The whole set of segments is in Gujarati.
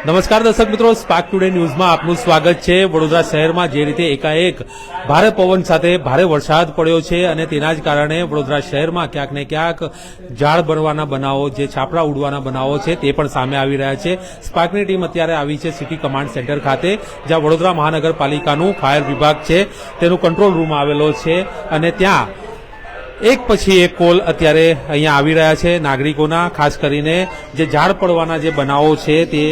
નમસ્કાર દર્શક મિત્રો સ્પાર્ક ટુડે ન્યૂઝમાં આપનું સ્વાગત છે. વડોદરા શહેરમાં જે રીતે એકાએક ભારે પવન સાથે ભારે વરસાદ પડ્યો છે અને તેના જ કારણે વડોદરા શહેરમાં ક્યાંક ને ક્યાંક ઝાડ બનવાના બનાવો, જે છાપરા ઉડવાના બનાવો છે, તે પણ સામે આવી રહ્યા છે. સ્પાર્કની ટીમ અત્યારે આવી છે સિટી કમાન્ડ સેન્ટર ખાતે, જ્યાં વડોદરા મહાનગરપાલિકાનું ફાયર વિભાગ છે. તેનું કંટ્રોલ રૂમ આવેલો છે અને ત્યાં એક પછી એક કોલ અત્યારે અહીંયા આવી રહ્યા છે નાગરિકોના, ખાસ કરીને જે ઝાડ પડવાના જે બનાવો છે તે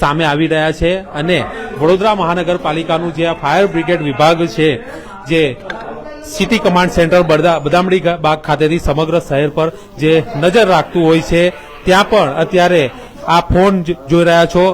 સામે આવી રહ્યા છે અને વડોદરા મહાનગરપાલિકાનું જે આ ફાયર બ્રિગેડ વિભાગ છે, જે city command centre Badamdi Baug ખાતેથી સમગ્ર શહેર પર જે નજર રાખતું હોય છે, ત્યાં પણ અત્યારે આ ફોન જોઈ રહ્યા છો.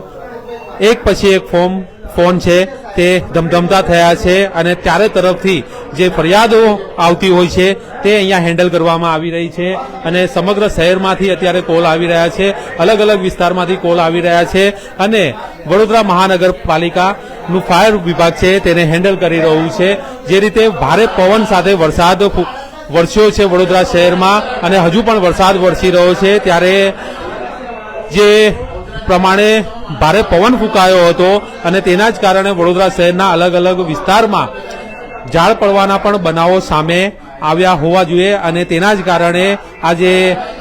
એક પછી એક ફોર્મ ફોન છે, તે ધમધમતા થયા છે અને ત્યારે તરફથી જે ફરિયાદો આવતી હોય છે, તે અહીંયા હેન્ડલ કરવામાં આવી રહી છે અને સમગ્ર શહેરમાંથી અત્યારે કોલ આવી રહ્યા છે. અલગ અલગ વિસ્તારમાંથી કોલ આવી રહ્યા છે અને વડોદરા મહાનગરપાલિકાનું ફાયર વિભાગ છે, તેને હેન્ડલ કરી રહ્યું છે. જે રીતે ભારે પવન સાથે વરસાદ વરસ્યો છે વડોદરા શહેરમાં અને હજુ પણ વરસાદ વરસી રહ્યો છે. ત્યારે જે પ્રમાણે ભારે પવન ફૂંકાયો હતો અને તેના જ કારણે વડોદરા શહેરના અલગ અલગ વિસ્તારમાં ઝાડ પડવાના પણ બનાવો સામે આવ્યા હોવા જોઈએ અને તેના જ કારણે આજે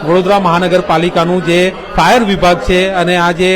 વડોદરા મહાનગરપાલિકાનું જે ફાયર વિભાગ છે અને આ જે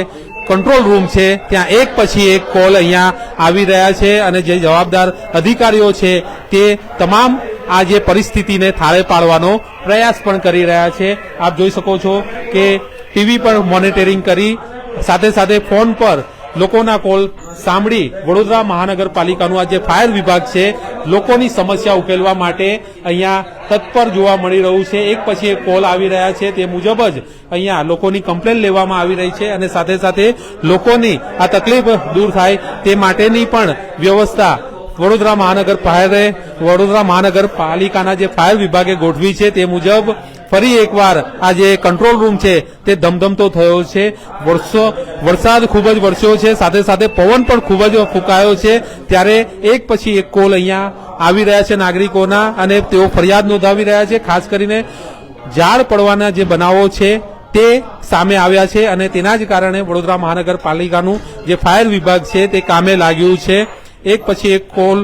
કંટ્રોલ રૂમ છે, ત્યાં એક પછી એક કોલ અહીંયા આવી રહ્યા છે અને જે જવાબદાર અધિકારીઓ છે તે તમામ આ જે પરિસ્થિતિને થાળે પાડવાનો પ્રયાસ પણ કરી રહ્યા છે. આપ જોઈ શકો છો કે ટીવી પર મોનિટરિંગ કરી, સાથે સાથે ફોન પર લોકોના કોલ સાંભળી વડોદરા મહાનગરપાલિકાનું આ જે ફાયર વિભાગ છે, લોકોની સમસ્યા ઉકેલવા માટે અહીંયા તત્પર જોવા મળી રહ્યું છે. એક પછી એક કોલ આવી રહ્યા છે, તે મુજબ જ અહીંયા લોકોની કમ્પ્લેન લેવામાં આવી રહી છે અને સાથે સાથે લોકોની આ તકલીફ દૂર થાય તે માટેની પણ વ્યવસ્થા વડોદરા મહાનગર ફાયરે વડોદરા મહાનગરપાલિકાના જે ફાયર વિભાગે ગોઠવી છે તે મુજબ ફરી એકવાર આ જે કંટ્રોલ રૂમ છે, તે ધમધમતો થયો છે. વર્ષો, વરસાદ ખૂબ જ વરસ્યો છે, સાથે સાથે પવન પણ ખૂબ જ ફૂંકાયો છે. ત્યારે એક પછી એક કોલ અહીંયા આવી રહ્યા છે નાગરિકોના અને તેઓ ફરિયાદ નોંધાવી રહ્યા છે, ખાસ કરીને ઝાડ પડવાના જે બનાવો છે, તે સામે આવ્યા છે અને તેના જ કારણે વડોદરા મહાનગરપાલિકાનું જે ફાયર વિભાગ છે, તે કામે લાગ્યું છે. એક પછી એક કોલ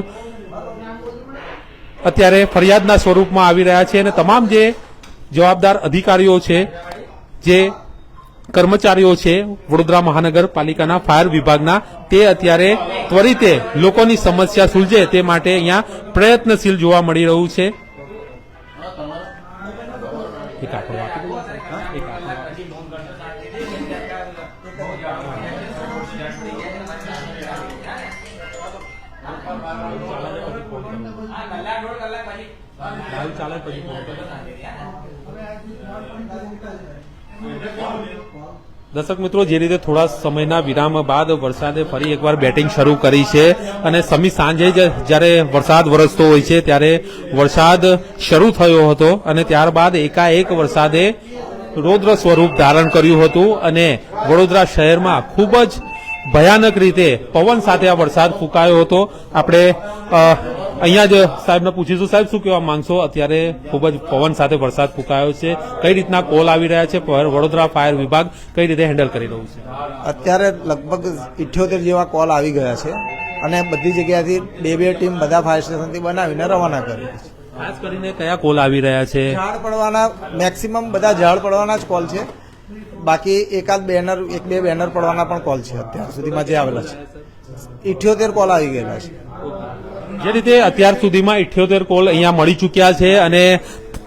અત્યારે ફરિયાદના સ્વરૂપમાં આવી રહ્યા છે અને તમામ જે જવાબદાર અધિકારીઓ છે જે કર્મચારીઓ છે વડોદરા મહાનગરપાલિકાના ફાયર વિભાગના તે અત્યારે ત્વરિતે લોકોની સમસ્યા સુલઝે તે માટે અહીંયા પ્રયત્નશીલ જોવા મળી રહ્યું છે. ચાલે પછી. દર્શક મિત્રો, જે રીતે થોડા સમયના વિરામ બાદ વરસાદે ફરી એકવાર બેટિંગ શરૂ કરી છે અને સમી સાંજે જ જ્યારે વરસાદ વરસતો હોય છે, ત્યારે વરસાદ શરૂ થયો હતો અને ત્યારબાદ એકાએક વરસાદે રૌદ્ર સ્વરૂપ ધારણ કર્યું હતું અને વડોદરા શહેરમાં ખૂબ જ ભયાનક રીતે પવન સાથે આ વરસાદ ફૂંકાયો હતો. આપણે અહીંયા જ સાહેબને પૂછીશું. સાહેબ શું કહેવા માંગશો? અત્યારે ખૂબ જ પવન સાથે વરસાદ ફૂંકાયો છે. કઈ રીતના કોલ આવી રહ્યા છે? વડોદરા ફાયર વિભાગ કઈ રીતે હેન્ડલ કરી રહ્યું છે? અત્યારે લગભગ ઇઠ્યોતેર જેવા કોલ આવી ગયા છે અને બધી જગ્યાથી બે બે ટીમ બધા ફાયર સ્ટેશનથી બનાવીને રવાના કરી છે. ખાસ કરીને કયા કોલ આવી રહ્યા છે? ઝાડ પડવાના મેક્સિમમ બધા ઝાડ પડવાના જ કોલ છે. બાકી એકાદ બેનર એક બે બેનર પડવાના પણ કોલ છે અત્યાર સુધીમાં જે આવેલા છે. ઇઠ્યોતેર કોલ આવી ગયેલા છે. જે રીતે અત્યાર સુધીમાં ઇઠ્યોતેર કોલ અહીંયા મળી ચૂક્યા છે અને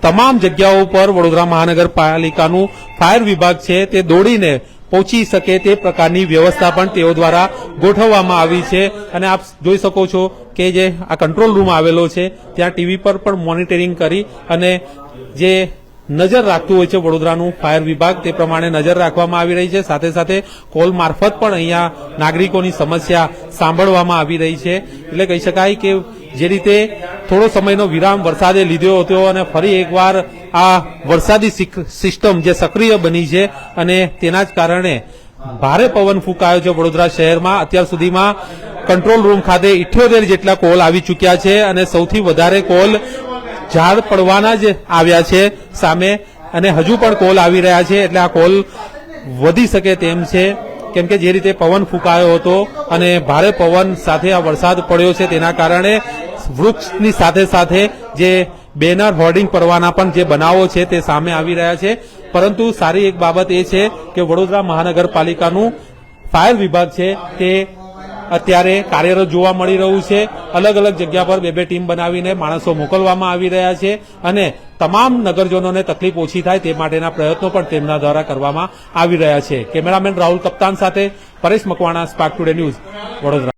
તમામ જગ્યાઓ પર વડોદરા મહાનગરપાલિકાનું ફાયર વિભાગ છે તે દોડીને પહોંચી શકે તે પ્રકારની વ્યવસ્થા પણ તેઓ દ્વારા ગોઠવવામાં આવી છે. અને આપ જોઈ શકો છો કે જે આ કંટ્રોલ રૂમ આવેલો છે, ત્યાં ટીવી પર પણ મોનિટરિંગ કરી અને જે નજર રાખતું હોય છે વડોદરાનું ફાયર વિભાગ. તે પ્રમાણે નજર રાખવામાં આવી રહી છે. સાથે સાથે કોલ મારફત પણ અહીંયા નાગરિકોની સમસ્યા સાંભળવામાં આવી રહી છે. એટલે કહી શકાય કે જે રીતે થોડો સમયનો વિરામ વરસાદે લીધો હતો અને ફરી એકવાર આ વરસાદી સિસ્ટમ જે સક્રિય બની છે અને તેના જ કારણે ભારે પવન ફૂંકાયો છે વડોદરા શહેરમાં. અત્યાર સુધીમાં કંટ્રોલ રૂમ ખાતે ઇઠ્યોતેર જેટલા કોલ આવી ચૂક્યા છે અને સૌથી વધારે કોલ ઝાડ પડવાના જ આવ્યા છે સામે અને હજુ પણ કોલ આવી રહ્યા છે એટલે આ કોલ વધી શકે તેમ છે. કેમ કે જે રીતે પવન ફૂંકાયો હતો અને ભારે પવન સાથે આ વરસાદ પડ્યો છે તેના કારણે વૃક્ષની સાથે સાથે જે બેનર હોર્ડિંગ પડવાના પણ જે બનાવો છે તે સામે આવી રહ્યા છે. પરંતુ સારી એક બાબત એ છે કે વડોદરા મહાનગરપાલિકાનું ફાયર વિભાગ છે તે અત્યારે કાર્યરત જોવા મળી રહ્યું છે. અલગ અલગ જગ્યા પર બે બે ટીમ બનાવીને માણસો મોકલવામાં આવી રહ્યા છે અને તમામ નગરજનોને તકલીફ ઓછી થાય તે માટેના પ્રયત્નો પણ તેમના દ્વારા કરવામાં આવી રહ્યા છે. કેમેરામેન રાહુલ કપ્તાન સાથે Paresh Makwana spark today news Vadodara.